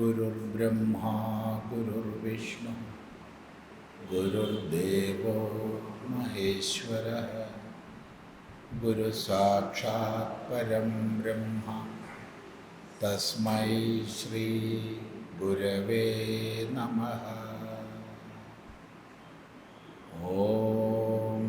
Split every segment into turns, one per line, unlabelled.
ഗുരുർബ്രഹ്മാ ഗുരുർവിഷ്ണു ഗുരുർദേവോ മഹേശ്വര ഗുരു സാക്ഷാത് പരം ബ്രഹ്മ തസ്മൈ ശ്രീ ഗുരവേ നമ ഓം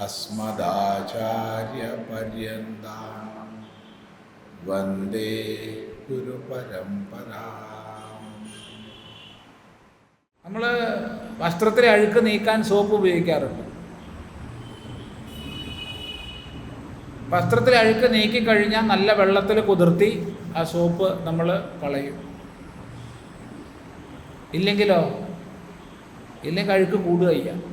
അസ്മദാചാര്യപര്യന്താം വന്ദേ ഗുരുപരമ്പരാ.
നമ്മൾ വസ്ത്രത്തിലെ അഴുക്ക് നീക്കാൻ സോപ്പ് ഉപയോഗിക്കാറുണ്ട്. വസ്ത്രത്തിലെ അഴുക്ക് നീക്കി കഴിഞ്ഞാൽ നല്ല വെള്ളത്തിൽ കുതിർത്തി ആ സോപ്പ് നമ്മൾ കളയും. ഇല്ലെങ്കിലോ? ഇല്ലെങ്കിൽ അഴുക്ക് കൂടുകയ്യ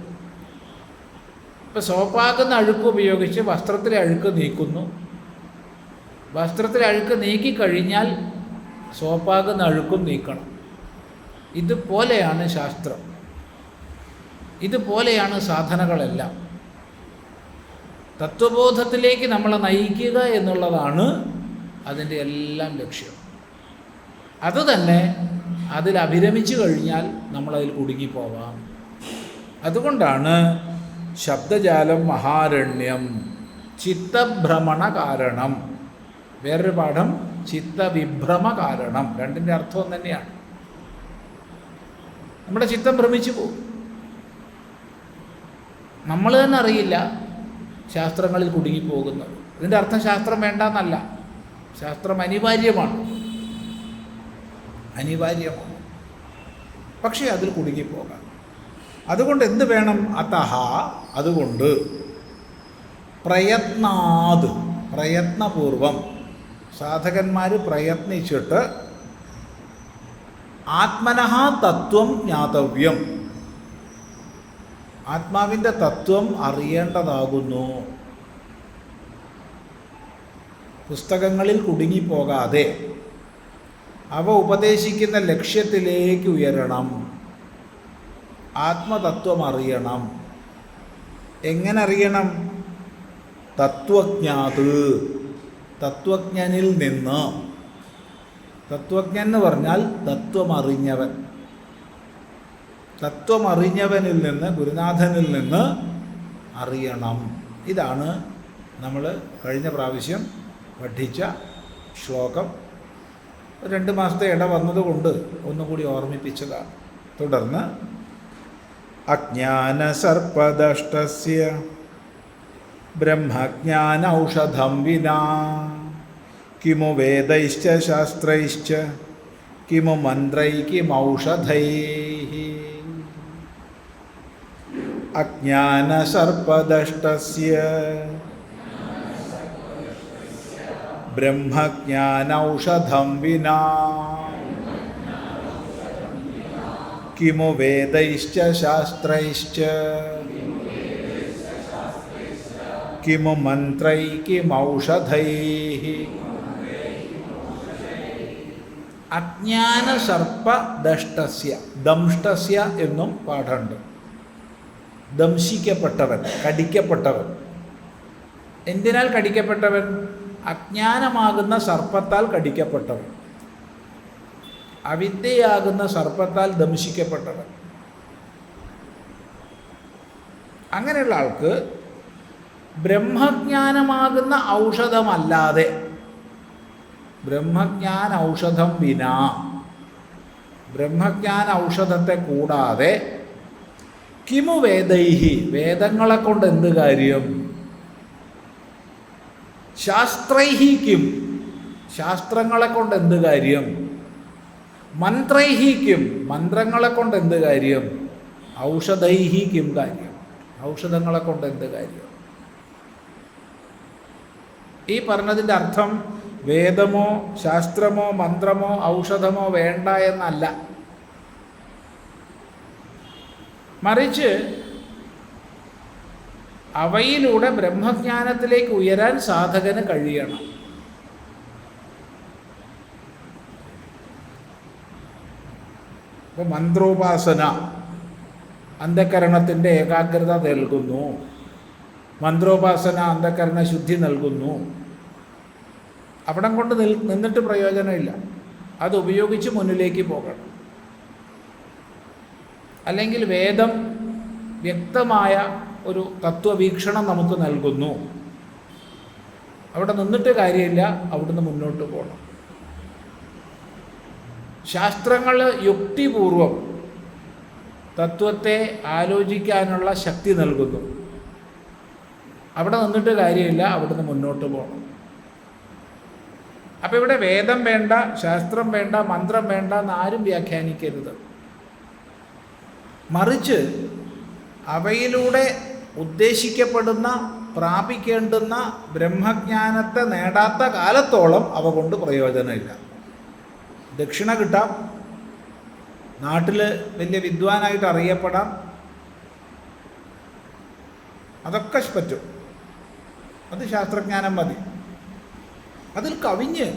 ഇപ്പം സോപ്പാക്കുന്ന അഴുക്ക് ഉപയോഗിച്ച് വസ്ത്രത്തിലെ അഴുക്ക് നീക്കുന്നു. വസ്ത്രത്തിലെ അഴുക്ക് നീക്കിക്കഴിഞ്ഞാൽ സോപ്പാകുന്ന അഴുക്കും നീക്കണം. ഇതുപോലെയാണ് ശാസ്ത്രം. ഇതുപോലെയാണ് സാധനകളെല്ലാം തത്വബോധത്തിലേക്ക് നമ്മളെ നയിക്കുക എന്നുള്ളതാണ് അതിന്റെ എല്ലാം ലക്ഷ്യം. അതുതന്നെ അതിൽ അഭിരമിച്ചു കഴിഞ്ഞാൽ നമ്മളതിൽ കുടുങ്ങിപ്പോവാം. അതുകൊണ്ടാണ് ശബ്ദജാലം മഹാരണ്യം ചിത്തഭ്രമണ കാരണം വേറൊരു പാഠം ചിത്തവിഭ്രമ കാരണം രണ്ടിന്റെ അർത്ഥം തന്നെയാണ്. നമ്മുടെ ചിത്തം ഭ്രമിച്ചു പോകും. നമ്മൾ തന്നെ അറിയില്ല ശാസ്ത്രങ്ങളിൽ കുടുങ്ങിപ്പോകുന്നത്. ഇതിന്റെ അർത്ഥം ശാസ്ത്രം വേണ്ടെന്നല്ല. ശാസ്ത്രം അനിവാര്യമാണ്. അനിവാര്യമാണ്. പക്ഷേ അതിൽ കുടുങ്ങിപ്പോകാം. അതുകൊണ്ട് എന്ത് വേണം? അതഹ അതുകൊണ്ട് പ്രയത്നാത് പ്രയത്നപൂർവം. സാധകന്മാർ പ്രയത്നിച്ചിട്ട് ആത്മനഹ തത്വം ജ്ഞാതവ്യം. ആത്മാവിന്റെ തത്വം അറിയേണ്ടതാകുന്നു. പുസ്തകങ്ങളിൽ കുടുങ്ങിപ്പോകാതെ അവ ഉപദേശിക്കുന്ന ലക്ഷ്യത്തിലേക്ക് ഉയരണം. ആത്മതത്വം അറിയണം എങ്ങനെ അറിയണം തത്വജ്ഞാത്. തത്വജ്ഞനിൽ നിന്ന്. തത്വജ്ഞൻ എന്ന് പറഞ്ഞാൽ തത്വമറിഞ്ഞവൻ. തത്വമറിഞ്ഞവനിൽ നിന്ന് ഗുരുനാഥനിൽ നിന്ന് അറിയണം. ഇതാണ് നമ്മൾ കഴിഞ്ഞ പ്രാവശ്യം പഠിച്ച ശ്ലോകം. രണ്ട് മാസത്തെ ഇട വന്നതുകൊണ്ട് ഒന്നുകൂടി ഓർമ്മിപ്പിച്ചതാണ്. തുടർന്ന് അജ്ഞാനസർപ്പദഷ്ടസ്യ ബ്രഹ്മജ്ഞാന ഔഷധം വിനാ കിമു വേദൈശ്ച ശാസ്ത്രൈശ്ച കിമു മന്ത്രൈ കിമൗഷധൈ അജ്ഞാനസർപ്പദഷ്ടസ്യ ബ്രഹ്മജ്ഞാനൗഷധം വിനാ കിമു വേദൈശ്ച ശാസ്ത്രൈശ്ച കിമു മന്ത്രൈ കിമൗഷധൈ അജ്ഞാനസർപ്പദഷ്ടസ്യ ദംഷ്ടസ്യ എന്നും പാഠമുണ്ട്. ദംശിക്കപ്പെട്ടവൻ കടിക്കപ്പെട്ടവൻ. എന്തിനാൽ കടിക്കപ്പെട്ടവൻ? അജ്ഞാനമാകുന്ന സർപ്പത്താൽ കടിക്കപ്പെട്ടവൻ. അവിദ്യയാകുന്ന സർപ്പത്താൽ ദംശിക്കപ്പെട്ടവൻ. അങ്ങനെയുള്ള ആൾക്ക് ബ്രഹ്മജ്ഞാനമാകുന്ന ഔഷധമല്ലാതെ ബ്രഹ്മജ്ഞാന ഔഷധം വിനാ ബ്രഹ്മജ്ഞാന ഔഷധത്തെ കൂടാതെ കിമു വേദൈഹി വേദങ്ങളെ കൊണ്ട് എന്ത് കാര്യം? ശാസ്ത്രൈഹി കിം ശാസ്ത്രങ്ങളെ കൊണ്ട് എന്ത് കാര്യം? മന്ത്രൈഹി കിം? മന്ത്രങ്ങളെ കൊണ്ട് എന്ത് കാര്യം? ഔഷധൈഹിക്കും കാര്യം. ഔഷധങ്ങളെ കൊണ്ട് എന്ത് കാര്യം? ഈ പറഞ്ഞതിന്റെ അർത്ഥം വേദമോ ശാസ്ത്രമോ മന്ത്രമോ ഔഷധമോ വേണ്ട എന്നല്ല. മറിച്ച് അവയിലൂടെ ബ്രഹ്മജ്ഞാനത്തിലേക്ക് ഉയരാൻ സാധകന് കഴിയണം. ഇപ്പോൾ മന്ത്രോപാസന അന്ധകരണത്തിന്റെ ഏകാഗ്രത നൽകുന്നു. മന്ത്രോപാസന അന്ധകരണ ശുദ്ധി നൽകുന്നു. അവിടം കൊണ്ട് നിൽ നിന്നിട്ട് പ്രയോജനമില്ല. അത് ഉപയോഗിച്ച് മുന്നിലേക്ക് പോകണം. അല്ലെങ്കിൽ വേദം വ്യക്തമായ ഒരു തത്വവീക്ഷണം നമുക്ക് നൽകുന്നു. അവിടെ നിന്നിട്ട് കാര്യമില്ല അവിടുന്ന് മുന്നോട്ട് പോകണം. ശാസ്ത്രങ്ങൾ യുക്തിപൂർവം തത്വത്തെ ആലോചിക്കാനുള്ള ശക്തി നൽകുന്നു. അവിടെ നിന്നിട്ട് കാര്യമില്ല അവിടുന്ന് മുന്നോട്ട് പോകണം. അപ്പം ഇവിടെ വേദം വേണ്ട ശാസ്ത്രം വേണ്ട മന്ത്രം വേണ്ട എന്ന് ആരും വ്യാഖ്യാനിക്കരുത്. മറിച്ച് അവയിലൂടെ ഉദ്ദേശിക്കപ്പെടുന്ന പ്രാപിക്കേണ്ടുന്ന ബ്രഹ്മജ്ഞാനത്തെ നേടാത്ത കാലത്തോളം അവ കൊണ്ട് പ്രയോജനമില്ല. ദക്ഷിണ കിട്ടാം. നാട്ടിൽ വലിയ വിദ്വാനായിട്ട് അറിയപ്പെടാം. അതൊക്കെ പറ്റും. അത് ശാസ്ത്രജ്ഞാനം മതി. അതിൽ കവിഞ്ഞ്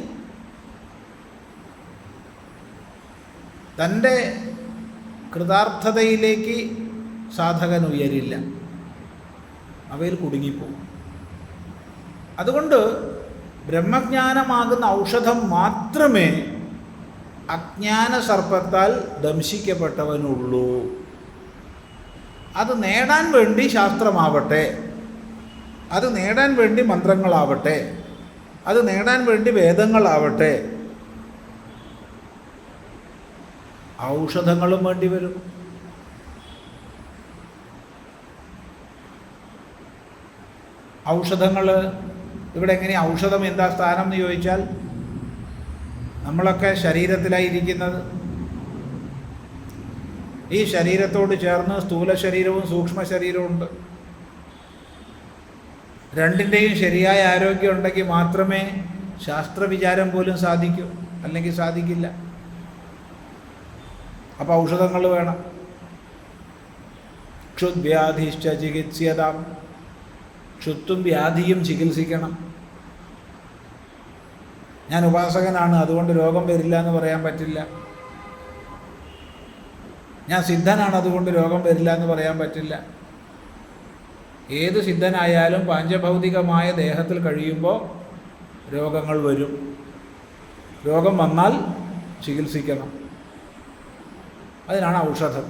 തന്റെ കൃതാർത്ഥതയിലേക്ക് സാധകൻ ഉയരില്ല. അവയിൽ കുടുങ്ങിപ്പോകും അതുകൊണ്ട് ബ്രഹ്മജ്ഞാനമാകുന്ന ഔഷധം മാത്രമേ അജ്ഞാന സർപ്പത്താൽ ദംശിക്കപ്പെട്ടവനുള്ളൂ. അത് നേടാൻ വേണ്ടി ശാസ്ത്രമാവട്ടെ അത് നേടാൻ വേണ്ടി മന്ത്രങ്ങളാവട്ടെ അത് നേടാൻ വേണ്ടി വേദങ്ങളാവട്ടെ ഔഷധങ്ങളും വേണ്ടി വരും. ഔഷധങ്ങൾ ഇവിടെ എങ്ങനെ ഔഷധം എന്താ സ്ഥാനം എന്ന് ചോദിച്ചാൽ നമ്മളൊക്കെ ശരീരത്തിലായിരിക്കുന്നത്. ഈ ശരീരത്തോട് ചേർന്ന് സ്ഥൂല ശരീരവും സൂക്ഷ്മ ശരീരവും ഉണ്ട്. രണ്ടിന്റെയും ശരിയായ ആരോഗ്യം ഉണ്ടെങ്കിൽ മാത്രമേ ശാസ്ത്രവിചാരം പോലും സാധിക്കൂ അല്ലെങ്കിൽ സാധിക്കില്ല. അപ്പോൾ ഔഷധങ്ങൾ വേണം. ക്ഷുദ്വ്യാധിശ്ച ചികിത്സ്യതാം. ക്ഷുത്തും വ്യാധിയും ചികിത്സിക്കണം. ഞാൻ ഉപാസകനാണ് അതുകൊണ്ട് രോഗം വരില്ല എന്ന് പറയാൻ പറ്റില്ല. ഞാൻ സിദ്ധനാണ് അതുകൊണ്ട് രോഗം വരില്ല എന്ന് പറയാൻ പറ്റില്ല. ഏത് സിദ്ധനായാലും പാഞ്ചഭൗതികമായ ദേഹത്തിൽ കഴിയുമ്പോൾ രോഗങ്ങൾ വരും. രോഗം വന്നാൽ ചികിത്സിക്കണം. അതിനാണ് ഔഷധം.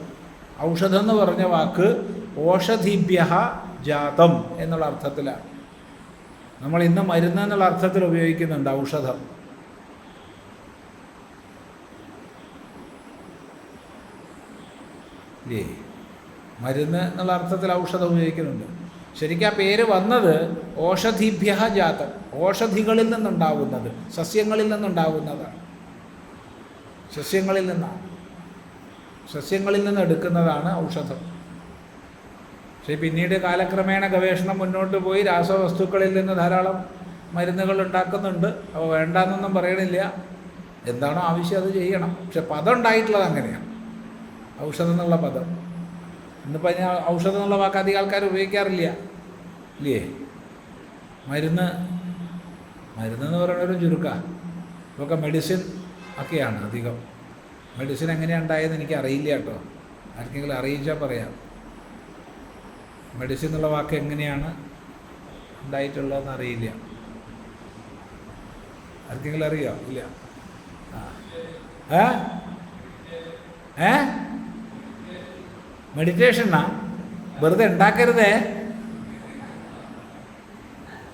ഔഷധം എന്ന് പറഞ്ഞ വാക്ക് ഓഷധിഭ്യ ജാതം എന്നുള്ള അർത്ഥത്തിലാണ്. നമ്മൾ ഇന്ന് മരുന്ന് എന്നുള്ള അർത്ഥത്തിൽ ഉപയോഗിക്കുന്നുണ്ട് ഔഷധം. ഇല്ലേ? മരുന്ന് എന്നുള്ള അർത്ഥത്തിൽ ഔഷധം ഉപയോഗിക്കുന്നുണ്ട്. ശരിക്കും ആ പേര് വന്നത് ഓഷധിഭ്യ ജാതം. ഓഷധികളിൽ നിന്നുണ്ടാവുന്നത് സസ്യങ്ങളിൽ നിന്നുണ്ടാവുന്നതാണ് സസ്യങ്ങളിൽ നിന്നാണ്. സസ്യങ്ങളിൽ നിന്ന് എടുക്കുന്നതാണ് ഔഷധം. പക്ഷേ പിന്നീട് കാലക്രമേണ ഗവേഷണം മുന്നോട്ട് പോയി രാസവസ്തുക്കളിൽ നിന്ന് ധാരാളം മരുന്നുകൾ ഉണ്ടാക്കുന്നുണ്ട്. അപ്പോൾ വേണ്ടാന്നൊന്നും പറയണില്ല. എന്താണോ ആവശ്യം അത് ചെയ്യണം. പക്ഷെ പദം ഉണ്ടായിട്ടുള്ളത് അങ്ങനെയാണ്. ഔഷധം എന്നുള്ള പദം. ഇന്നിപ്പോൾ അതിന് ഔഷധം എന്നുള്ള വാക്ക് അധികം ആൾക്കാർ ഉപയോഗിക്കാറില്ല. ഇല്ലേ? മരുന്ന് മരുന്ന് എന്ന് പറയുന്ന ഒരു ചുരുക്ക. ഇതൊക്കെ മെഡിസിൻ ഒക്കെയാണ് അധികം. മെഡിസിൻ എങ്ങനെയാണ് ഉണ്ടായതെന്ന് എനിക്ക് അറിയില്ല കേട്ടോ. ആർക്കെങ്കിലും അറിയിച്ചാൽ പറയാം. മെഡിസിൻ എന്നുള്ള വാക്ക് എങ്ങനെയാണ് ഉണ്ടായിട്ടുള്ളതെന്ന് അറിയില്ല. ആർക്കെങ്കിലും അറിയോ? ഇല്ല. ഏ? മെഡിറ്റേഷനാ വെറുതെ ഉണ്ടാക്കരുതേ.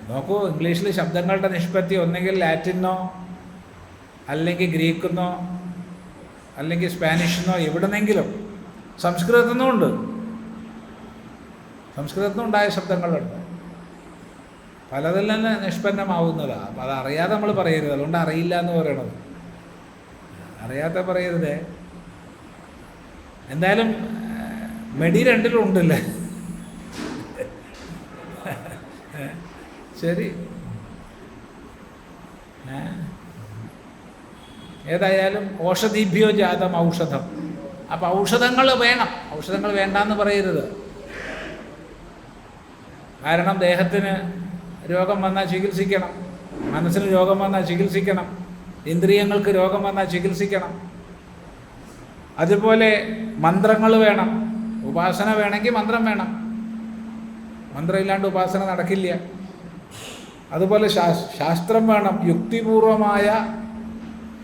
നോക്കൂ ഇംഗ്ലീഷിൽ ശബ്ദങ്ങളുടെ നിഷ്പത്തി ഒന്നെങ്കിൽ ലാറ്റിനോ അല്ലെങ്കിൽ ഗ്രീക്കെന്നോ അല്ലെങ്കിൽ സ്പാനിഷെന്നോ എവിടുന്നെങ്കിലും. സംസ്കൃതത്തിൽ നിന്നും ഉണ്ട്. സംസ്കൃതത്തിൽ ഉണ്ടായ ശബ്ദങ്ങളുണ്ട്. പലതിൽ നിന്ന് നിഷ്പന്നമാവുന്നതാണ് അപ്പം അതറിയാതെ നമ്മൾ പറയരുത്. അതുകൊണ്ട് അറിയില്ല എന്ന് പറയണത്. അറിയാതെ പറയരുത്. എന്തായാലും മെഡി രണ്ടിലും ഉണ്ടല്ലേ ശരി? ഏതായാലും ഓഷധീഭ്യോ ജാതം ഔഷധം. അപ്പം ഔഷധങ്ങൾ വേണം. ഔഷധങ്ങൾ വേണ്ടാന്ന് പറയരുത്. കാരണം ദേഹത്തിന് രോഗം വന്നാൽ ചികിത്സിക്കണം. മനസ്സിന് രോഗം വന്നാൽ ചികിത്സിക്കണം. ഇന്ദ്രിയങ്ങൾക്ക് രോഗം വന്നാൽ ചികിത്സിക്കണം. അതുപോലെ മന്ത്രങ്ങൾ വേണം. ഉപാസന വേണമെങ്കിൽ മന്ത്രം വേണം. മന്ത്രമില്ലാണ്ട് ഉപാസന നടക്കില്ല. അതുപോലെ ശാസ്ത്രം വേണം. യുക്തിപൂർവമായ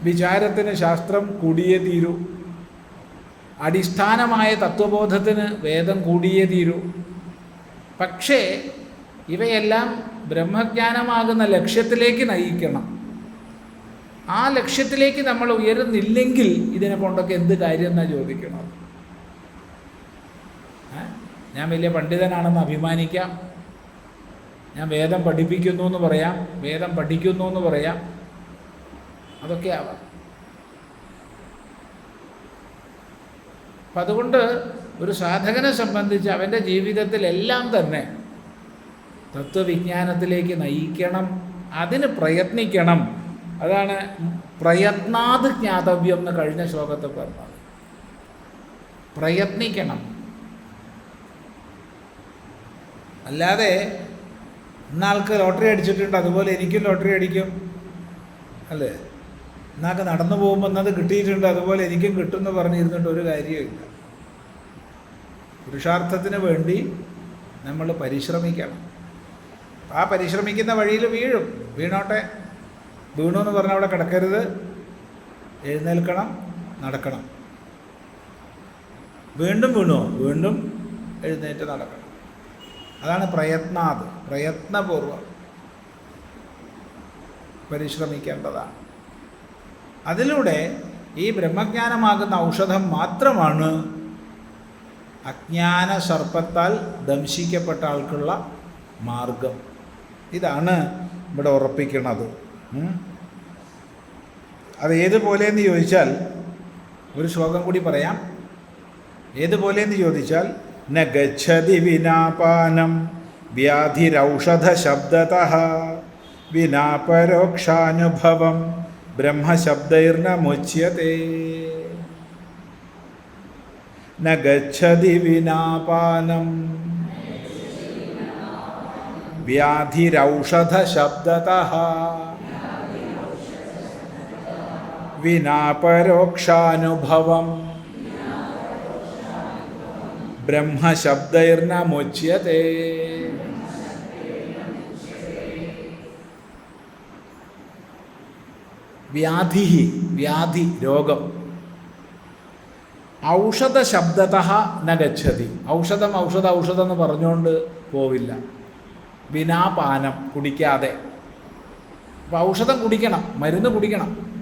വിചാരത്തിന് ശാസ്ത്രം കൂടിയേ തീരൂ. അടിസ്ഥാനമായ തത്വബോധത്തിന് വേദം കൂടിയേ തീരൂ. പക്ഷേ ഇവയെല്ലാം ബ്രഹ്മജ്ഞാനമാകുന്ന ലക്ഷ്യത്തിലേക്ക് നയിക്കണം. ആ ലക്ഷ്യത്തിലേക്ക് നമ്മൾ ഉയരുന്നില്ലെങ്കിൽ ഇതിനെ കൊണ്ടൊക്കെ എന്ത് കാര്യം എന്നാ ചോദിക്കണം ഞാൻ വലിയ പണ്ഡിതനാണെന്ന് അഭിമാനിക്കാം. ഞാൻ വേദം പഠിപ്പിക്കുന്നു എന്ന് പറയാം. വേദം പഠിക്കുന്നു എന്ന് പറയാം. അതൊക്കെ ആവാം. അപ്പം അതുകൊണ്ട് ഒരു സാധകനെ സംബന്ധിച്ച് അവന്റെ ജീവിതത്തിലെല്ലാം തന്നെ തത്വവിജ്ഞാനത്തിലേക്ക് നയിക്കണം അതിന് പ്രയത്നിക്കണം. അതാണ് പ്രയത്നാത് ജ്ഞാതവ്യം എന്ന് കഴിഞ്ഞ ശ്ലോകത്തിൽ പറഞ്ഞത്. പ്രയത്നിക്കണം. അല്ലാതെ ഇന്നാൾക്ക് ലോട്ടറി അടിച്ചിട്ടുണ്ട് അതുപോലെ എനിക്കും ലോട്ടറി അടിക്കും. അല്ലേ? ഇന്നാൾക്ക് നടന്നു പോകുമ്പോൾ എന്നത് കിട്ടിയിട്ടുണ്ട് അതുപോലെ എനിക്കും കിട്ടുമെന്ന് പറഞ്ഞിരുന്നിട്ട് ഒരു കാര്യമില്ല പുരുഷാർത്ഥത്തിന് വേണ്ടി നമ്മൾ പരിശ്രമിക്കണം. ആ പരിശ്രമിക്കുന്ന വഴിയിൽ വീഴും. വീണോട്ടെ. വീണു എന്ന് പറഞ്ഞാൽ അവിടെ കിടക്കരുത്. എഴുന്നേൽക്കണം. നടക്കണം. വീണ്ടും വീണോ. വീണ്ടും എഴുന്നേറ്റ് നടക്കണം. അതാണ് പ്രയത്നാത്. പ്രയത്നപൂർവം പരിശ്രമിക്കേണ്ടതാണ്. അതിലൂടെ ഈ ബ്രഹ്മജ്ഞാനമാകുന്ന ഔഷധം മാത്രമാണ് അജ്ഞാന സർപ്പത്താൽ ദംശിക്കപ്പെട്ട ആൾക്കുള്ള മാർഗം. ഇതാണ് ഇവിടെ ഉറപ്പിക്കുന്നത് അത് അത് ഏതുപോലെയെന്ന് ചോദിച്ചാൽ ഒരു ശ്ലോകം കൂടി പറയാം. ഏതുപോലെയെന്ന് ചോദിച്ചാൽ ന ഗച്ഛതി വിനാപാനം വ്യാധിരൗഷധ ശബ്ദത വിനാപരോക്ഷാനുഭവം ബ്രഹ്മശബ്ദൈർന മുച്യത്തെ ന ഗച്ഛതി വിനാപാനം വ്യാധിരൗഷധ ശബ്ദത വിനാ പരോക്ഷാനുഭവം ബ്രഹ്മശബ്ദൈർന മുച്യത്തെ വ്യാധി വ്യാധി രോഗം ഔഷധ ശബ്ദത ന ഔഷധം ഔഷധ ഔഷധം എന്ന് പറഞ്ഞുകൊണ്ട് പോവില്ല. വിനാപാനം കുടിക്കാതെ. അപ്പോൾ ഔഷധം കുടിക്കണം മരുന്ന് കുടിക്കണം.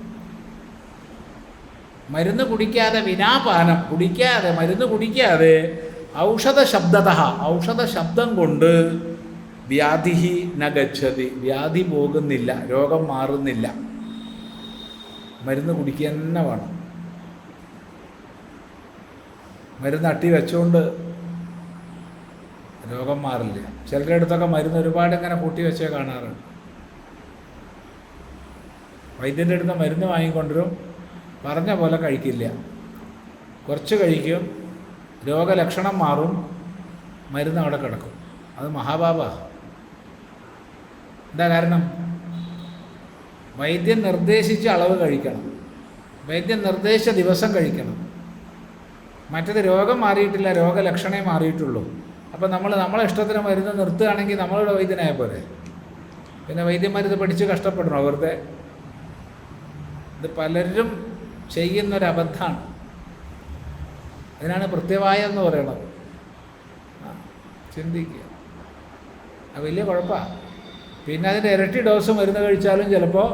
മരുന്ന് കുടിക്കാതെ വിനാപാനം കുടിക്കാതെ മരുന്ന് കുടിക്കാതെ ഔഷധ ശബ്ദത ഔഷധ ശബ്ദം കൊണ്ട് വ്യാധി ന ഗച്ഛതി. വ്യാധി പോകുന്നില്ല രോഗം മാറുന്നില്ല. മരുന്ന് കുടിക്കുക തന്നെ വേണം. മരുന്ന് അട്ടി വെച്ചുകൊണ്ട് രോഗം മാറില്ല. ചിലരുടെ അടുത്തൊക്കെ മരുന്ന് ഒരുപാട് ഇങ്ങനെ കൂട്ടി വെച്ചേ കാണാറുണ്ട്. വൈദ്യന്റെ അടുത്ത് മരുന്ന് വാങ്ങിക്കൊണ്ടുവരും. പറഞ്ഞ പോലെ കഴിക്കില്ല. കുറച്ച് കഴിക്കും. രോഗലക്ഷണം മാറും. മരുന്ന് അവിടെ കിടക്കും. അത് മഹാബാബ എന്താ കാരണം? വൈദ്യൻ നിർദ്ദേശിച്ച അളവ് കഴിക്കണം. വൈദ്യൻ നിർദ്ദേശിച്ച ദിവസം കഴിക്കണം. മറ്റത് രോഗം മാറിയിട്ടില്ല രോഗലക്ഷണേ മാറിയിട്ടുള്ളൂ. അപ്പോൾ നമ്മൾ നമ്മളെ ഇഷ്ടത്തിന് മരുന്ന് നിർത്തുകയാണെങ്കിൽ നമ്മളുടെ വൈദ്യനായ പോലെ പിന്നെ വൈദ്യന്മാർ ഇത് പഠിച്ച് കഷ്ടപ്പെടണം അവരുടെ ഇത് പലരും ചെയ്യുന്നൊരു അബദ്ധമാണ് അതിനാണ് കൃത്യമായ എന്ന് പറയണത് ചിന്തിക്കുക. അത് വലിയ കുഴപ്പമാണ് പിന്നെ അതിന്റെ ഇരട്ടി ഡോസ് മരുന്ന് കഴിച്ചാലും ചിലപ്പോൾ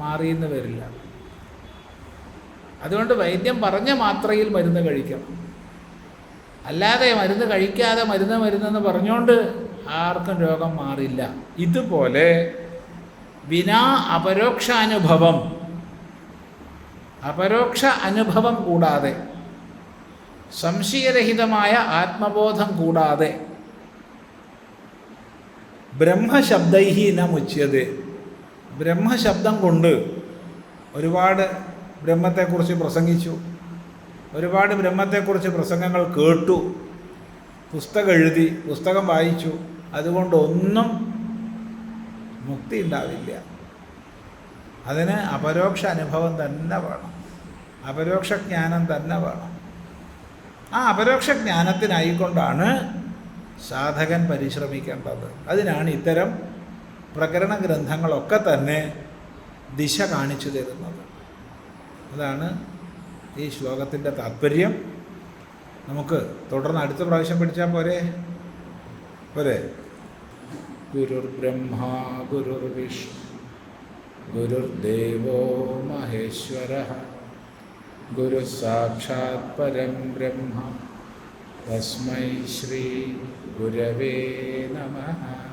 മാറിയെന്ന് വരില്ല. അതുകൊണ്ട് വൈദ്യം പറഞ്ഞ മാത്രയിൽ മരുന്ന് കഴിക്കണം അല്ലാതെ മരുന്ന് കഴിക്കാതെ മരുന്ന് മരുന്നെന്ന് പറഞ്ഞുകൊണ്ട് ആർക്കും രോഗം മാറില്ല. ഇതുപോലെ വിനാ അപരോക്ഷാനുഭവം അപരോക്ഷ അനുഭവം കൂടാതെ സംശയരഹിതമായ ആത്മബോധം കൂടാതെ ബ്രഹ്മശബ്ദൈഹി ന മുച്യത്. ബ്രഹ്മശബ്ദം കൊണ്ട് ഒരുപാട് ബ്രഹ്മത്തെക്കുറിച്ച് പ്രസംഗിച്ചു. ഒരുപാട് ബ്രഹ്മത്തെക്കുറിച്ച് പ്രസംഗങ്ങൾ കേട്ടു. പുസ്തകം എഴുതി പുസ്തകം വായിച്ചു. അതുകൊണ്ടൊന്നും മുക്തി ഉണ്ടാവില്ല അതിന് അപരോക്ഷ അനുഭവം തന്നെ വേണം. അപരോക്ഷ ജ്ഞാനം തന്നെ വേണം. ആ അപരോക്ഷ ജ്ഞാനത്തിനായിക്കൊണ്ടാണ് സാധകൻ പരിശ്രമിക്കേണ്ടത്. അതിനാണ് ഇത്തരം പ്രകരണ ഗ്രന്ഥങ്ങളൊക്കെ തന്നെ ദിശ കാണിച്ചു തരുന്നത്. അതാണ് ഈ ശ്ലോകത്തിന്റെ താത്പര്യം. നമുക്ക് തുടർന്ന് അടുത്ത പ്രാവശ്യം പഠിച്ചാൽ പോരെ? പോരെ? വിഷ്ണു ഗുരുർവിഷ്ണു ഗുരുർദേവോ മഹേശ്വര ഗുരു സാക്ഷാത് പരം ബ്രഹ്മ തസ്മൈ ശ്രീ ഗുരവേ നമഃ.